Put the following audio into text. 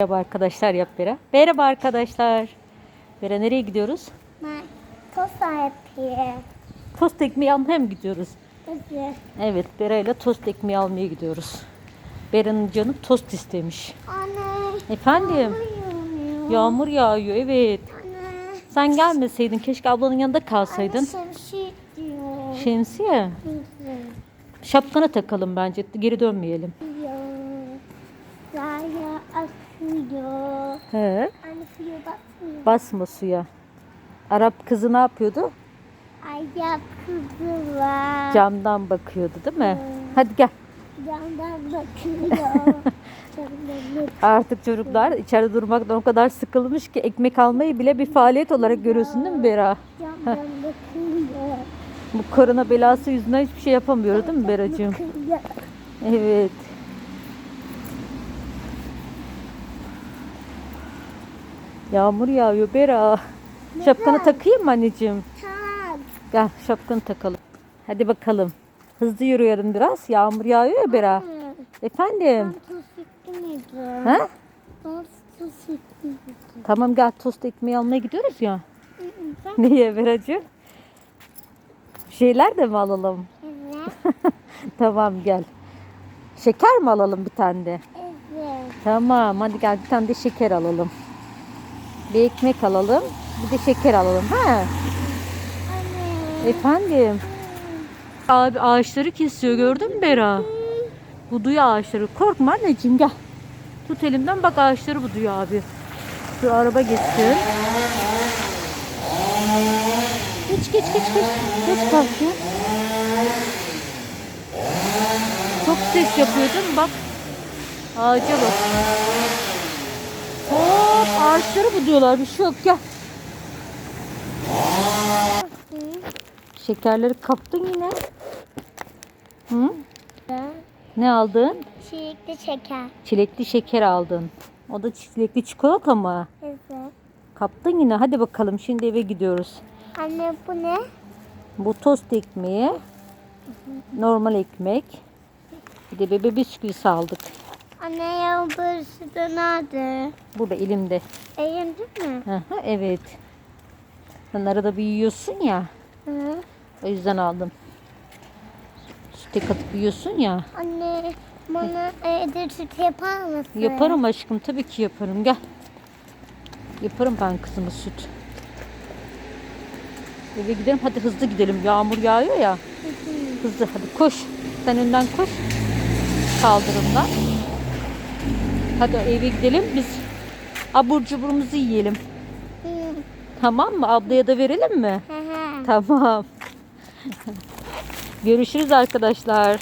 Merhaba arkadaşlar yap Bera. Merhaba arkadaşlar. Bera nereye gidiyoruz? Tost yapayım. Tost ekmeği almaya mı gidiyoruz? Evet. Evet Bera ile tost ekmeği almaya gidiyoruz. Bera'nın canı tost istemiş. Anne. Efendim? Uyumuyor. Yağmur yağıyor evet. Anne. Sen gelmeseydin keşke ablanın yanında kalsaydın. Anne şemsiye diyor. Şemsiye. Şapkana takalım bence. Geri dönmeyelim. Diyor. Zaya akıyor. He. Anne suya bakmıyor. Basma suya. Arap kızı ne yapıyordu? Ayak kızı var. Camdan bakıyordu değil mi? Hadi gel. Camdan bakıyor. Artık çocuklar içeride durmaktan o kadar sıkılmış ki ekmek almayı bile bir faaliyet olarak görüyorsun değil mi Bera? Camdan bakıyor. Bu korona belası yüzünden hiçbir şey yapamıyoruz değil mi Beracığım? Evet. Yağmur yağıyor Bera. Şapkanı takayım mı anneciğim? Gel şapkanı takalım. Hadi bakalım. Hızlı yürüyelim biraz. Yağmur yağıyor ya Bera. Efendim? Ben. Ha? Ben. Tamam gel tost ekmeği almaya gidiyoruz ya. Niye Beracığım? Şeyler de mi alalım? Evet. Tamam gel. Şeker mi alalım bir tane de? Evet. Tamam hadi gel bir tane de şeker alalım. Bir ekmek alalım. Bir de şeker alalım. Ha? Anne. Efendim? Abi ağaçları kesiyor gördün mü Bera? Buduyu ağaçları. Korkma anneciğim gel. Tut elimden bak ağaçları buduyor abi. Şu araba geçsin. Geç geç geç geç. Geç kalkıyor. Çok ses yapıyor değil mi? Bak. Ağaca bak. Ağaçları buduyorlar. Bir şey yok gel. Şekerleri kaptın yine. Hı? Ne aldın? Çilekli şeker. Çilekli şeker aldın. O da çilekli çikolata mı? Evet. Kaptın yine. Hadi bakalım şimdi eve gidiyoruz. Anne bu ne? Bu tost ekmeği. Normal ekmek. Bir de bebe bisküvisi aldık. Anne ya burası da nerede? Burada elimde. Eğimde mi? Hı hı, evet. Sen arada bir yiyorsun ya. Hı. O yüzden aldım. Süte katıp yiyorsun ya. Anne bana evde süt yapar mısın? Yaparım aşkım. Tabii ki yaparım. Gel. Yaparım ben kızıma süt. Eve gidelim. Hadi hızlı gidelim. Yağmur yağıyor ya. Hızlı hadi koş. Sen önden koş. Kaldırımdan. Hadi eve gidelim. Biz abur cuburumuzu yiyelim. Hı. Tamam mı? Ablaya da verelim mi? Hı hı. Tamam. Görüşürüz arkadaşlar.